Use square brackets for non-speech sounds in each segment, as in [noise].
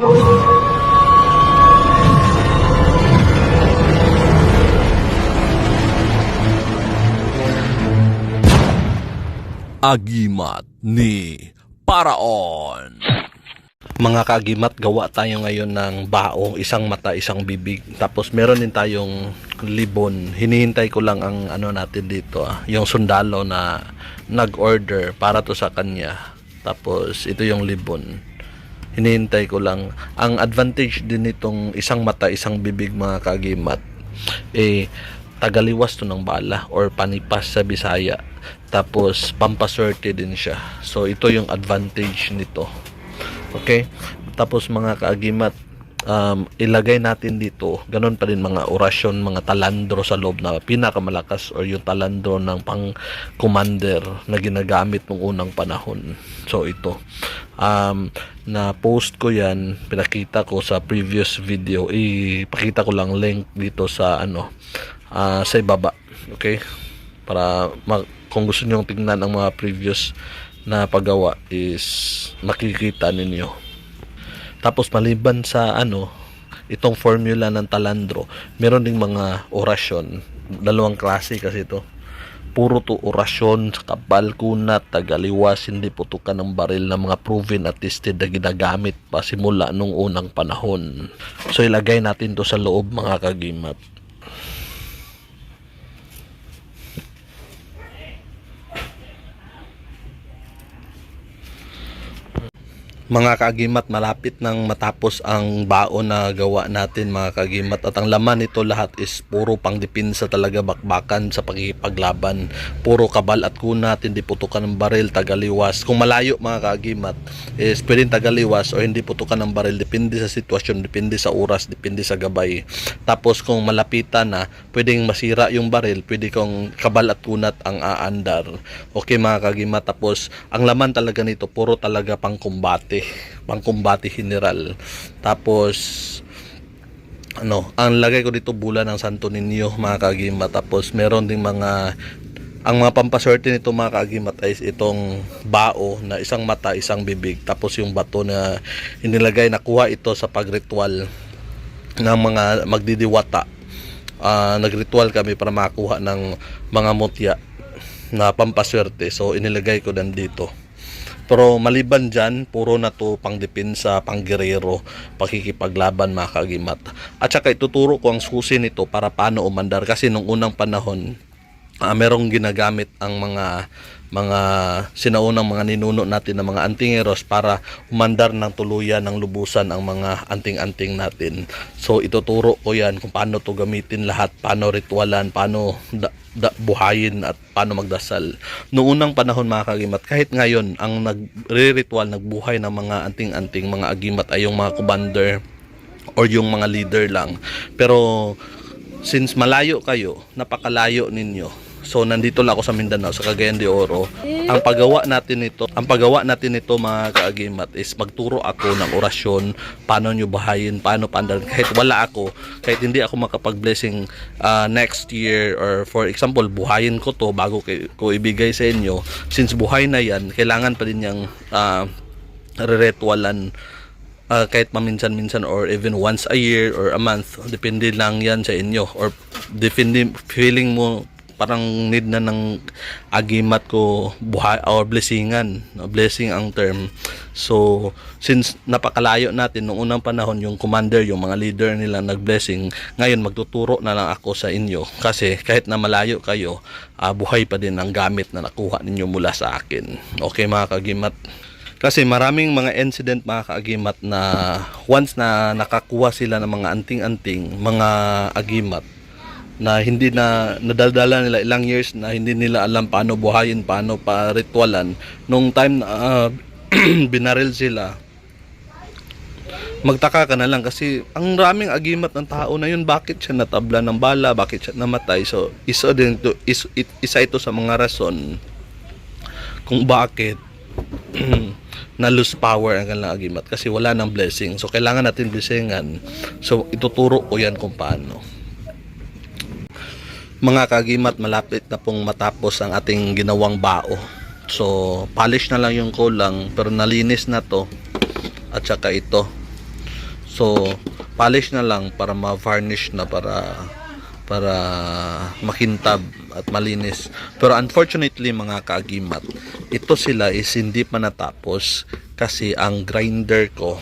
Agimat ni Paraon. Mga kagimat, gawa tayo ngayon ng bao, isang mata, isang bibig. Tapos meron din tayong libon. Hinihintay ko lang ang ano natin dito, ah, yung sundalo na nag-order para to sa kanya. Tapos ito yung libon. Hinihintay ko lang. Ang advantage din nitong isang mata, isang bibig mga kagimat, eh, tagaliwas to ng bala or panipas sa Bisaya. Tapos pampaswerte din siya. So ito yung advantage nito. Okay? Tapos mga kaagimat, um, ilagay natin dito, ganun pa rin mga orasyon, mga talandro sa loob na pinakamalakas or yung talandro ng pang commander na ginagamit nung unang panahon. So ito, um, na post ko yan, pinakita ko sa previous video, ipakita ko lang link dito sa ano, ah, sa ibaba. Okay? Para ma- kung gusto niyo tingnan ang mga previous na paggawa is makikita ninyo. Tapos maliban sa ano, itong formula ng talandro, meron ding mga orasyon. Dalawang klase kasi ito. Puro to orasyon, kabal, kunat, tagaliwas, hindi putukan ng baril ng mga proven at tested na ginagamit pa simula nung unang panahon. So ilagay natin to sa loob mga kagimat. Mga kagimat, malapit nang matapos ang baon na gawa natin mga kagimat at ang laman nito lahat is puro pangdepensa talaga bakbakan sa pagkikipaglaban. Puro kabal at kunat, hindi putukan ng baril, tagaliwas. Kung malayo mga kagimat is pwedeng tagaliwas o hindi putukan ng baril. Depende sa sitwasyon, depende sa oras, depende sa gabay. Tapos kung malapitan na, pwedeng masira yung baril, pwede kong kabal at kunat ang aandar. Okay mga kagimat, tapos ang laman talaga nito, puro talaga pang kumbate pangkumbate general. Tapos ano ang lagay ko dito bula ng Santo Niño mga kagimat tapos meron ding mga ang mga pampaswerte nito mga kagimat ay itong bao na isang mata isang bibig. Tapos yung bato na inilagay nakuha ito sa pagritual ng mga magdidiwata. Ah, nagritual kami para makakuha ng mga mutya na pampaswerte. So inilagay ko dito pero maliban dyan, puro na to pang depensa, pang gerero, pakikipaglaban mga kagimat. At saka ituturo ko ang susi nito para paano umandar. Kasi nung unang panahon, ah, merong ginagamit ang mga mga sinaunang mga ninuno natin ng mga antingeros para umandar ng tuluyan ng lubusan ang mga anting-anting natin. So ituturo ko yan kung paano to gamitin lahat, paano ritualan, paano da, da- buhayin at paano magdasal. Noong unang panahon mga kagimat, kahit ngayon ang nagre-ritual, nagbuhay ng mga anting-anting, mga agimat ay yung mga commander or yung mga leader lang. Pero since malayo kayo, napakalayo ninyo. So nandito lang ako sa Mindanao sa Cagayan de Oro. Ang paggawa natin nito, ang paggawa natin nito mga kaagimat is magturo ako ng orasyon, paano nyo bahayin, paano pandal kahit wala ako, kahit hindi ako makapag-blessing ah, next year or for example, buhayin ko to bago ko ibigay sa inyo. Since buhay na yan, kailangan pa din yung ah, re-ritualan uh, kahit paminsan-minsan or even once a year or a month depende lang yan sa inyo or depende feeling mo parang need na ng agimat ko buhay or blessingan. No? blessing ang term. So since napakalayo natin nung unang panahon yung commander yung mga leader nila nag-blessing ngayon magtuturo na lang ako sa inyo. Kasi kahit na malayo kayo ah, buhay pa din ang gamit na nakuha ninyo mula sa akin. Okay mga kagimat? Kasi maraming mga incident mga kaagimat na once na nakakuha sila ng mga anting-anting, mga agimat na hindi na nadaldala nila ilang years na hindi nila alam paano buhayin, paano pa ritualan. Nung time na ah, [clears throat] binaril sila, magtaka ka na lang kasi ang raming agimat ng tao na yun bakit siya natabla ng bala bakit siya namatay so isa din to, is, it- isa ito sa mga rason kung bakit [clears throat] na lose power ang kanilang agimat kasi wala ng blessing. So, kailangan natin blessingan. So, ituturo ko yan kung paano. Mga kagimat, malapit na pong matapos ang ating ginawang bao. So, polish na lang yung kulang pero nalinis na to. At saka ito. So, polish na lang para ma-varnish na para para makintab at malinis. Pero unfortunately mga kaagimat, ito sila is hindi pa natapos kasi ang grinder ko,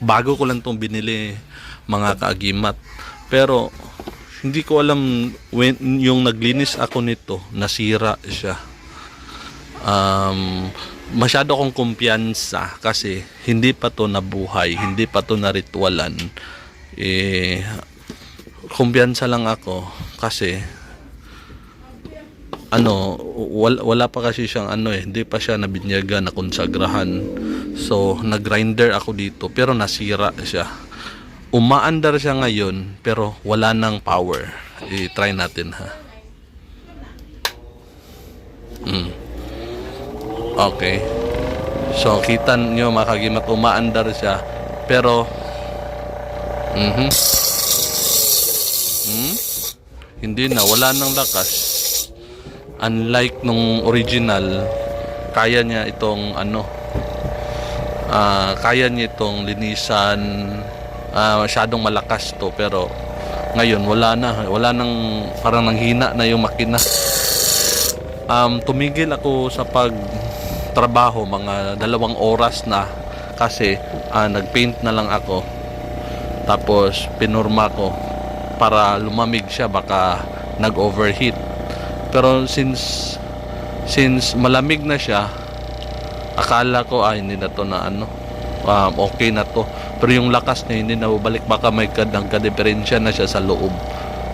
bago ko lang itong binili mga kaagimat. Pero hindi ko alam when yung naglinis ako nito, nasira siya. Um, masyado akong kumpiyansa kasi hindi pa to nabuhay, hindi pa to naritwalan. Eh, kumpiyansa lang ako kasi ano, wala, wala pa kasi siyang ano eh, hindi pa siya nabinyaga na konsagrahan. So, nag-grinder ako dito pero nasira siya. Umaandar siya ngayon pero wala nang power. I-try natin ha. Mm. Okay. So, kita nyo makagimat umaandar siya pero Mhm. Hmm? Hindi na, wala nang lakas. Unlike nung original, kaya niya itong ano, ah kaya niya itong linisan, ah masyadong malakas to, pero ngayon wala na, wala nang, parang nanghina na yung makina. Um, tumigil ako sa pagtrabaho, mga dalawang oras na, kasi ah, nagpaint na lang ako. Tapos pinurma ko para lumamig siya baka nag-overheat. Pero since since malamig na siya, akala ko ay hindi na to na ano, um, okay na to. Pero yung lakas niya hindi na bumalik baka may kadang diferensya na siya sa loob.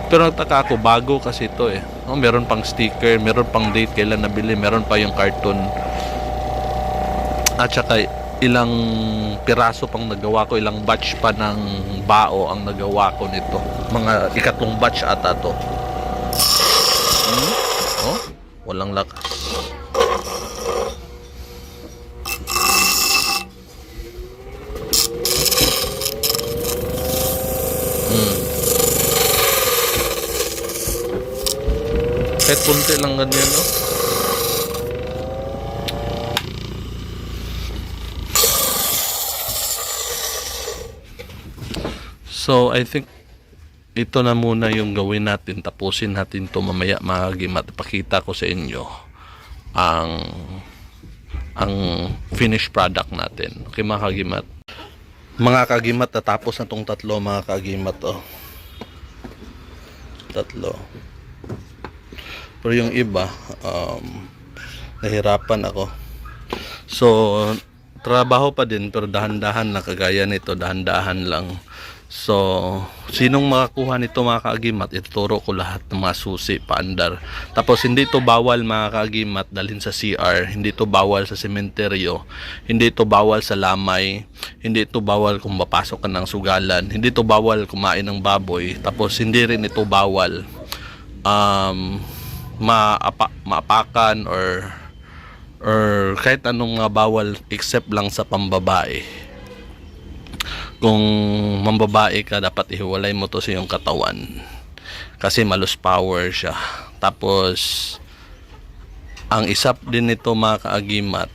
Pero nagtaka ako bago kasi ito eh. Oh, meron pang sticker, meron pang date kailan nabili, meron pa yung carton. At saka ilang piraso pang nagawa ko, ilang batch pa ng bao ang nagawa ko nito. Mga ikatlong batch ata to. Hmm? Oh, walang lakas. Kahit kunti lang ganyan, no? So, I think ito na muna yung gawin natin. Tapusin natin to mamaya mga kagimat. Pakita ko sa inyo ang ang finished product natin. Okay mga kagimat. Mga kagimat, tatapos na tong tatlo mga kagimat. Oh. Tatlo. Pero yung iba, um, nahirapan ako. So, trabaho pa din pero dahan-dahan na kagaya nito, dahan-dahan lang. So, sinong makakuha nito mga kaagimat, ituturo ko lahat ng mga susi, paandar. Tapos hindi ito bawal mga kaagimat dalhin sa CR, hindi ito bawal sa sementeryo, hindi ito bawal sa lamay, hindi ito bawal kung mapasok ka ng sugalan, hindi ito bawal kumain ng baboy, tapos hindi rin ito bawal. Um, maapa, maapakan or or kahit anong mga bawal except lang sa pambabae. Kung mambabae ka dapat ihiwalay mo to sa iyong katawan. Kasi malus power siya. Tapos ang isap din nito mga kaagimat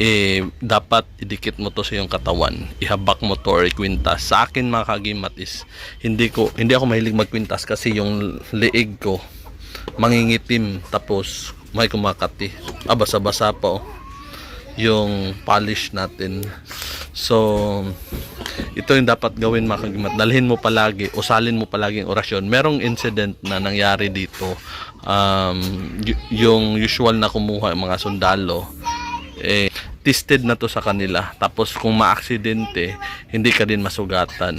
eh dapat idikit mo to sa iyong katawan. Ihabak mo to or ikwintas sa akin mga kaagimat is hindi ko hindi ako mahilig magkwintas kasi yung leeg ko mangingitim tapos may kumakati. Ah basa-basa pa oh. Yung polish natin. So ito yung dapat gawin mga kagimat dalhin mo palagi usalin mo palagi ang orasyon. Merong incident na nangyari dito. Um, yung usual na kumuha mga sundalo eh tested na to sa kanila. Tapos kung maaksidente hindi ka din masugatan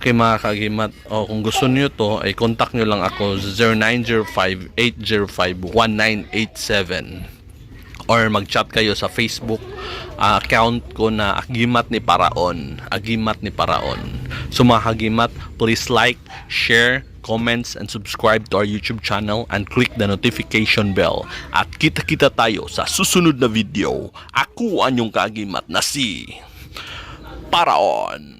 okay mga kagimat o kung gusto niyo to ay contact nyo lang ako 0905-805-1987 or mag-chat kayo sa Facebook uh, account ko na Agimat ni Paraon. Agimat ni Paraon. So mga Agimat, please like, share, comments, and subscribe to our YouTube channel and click the notification bell. At kita-kita tayo sa susunod na video. Ako ang inyong Kagimat na si Paraon.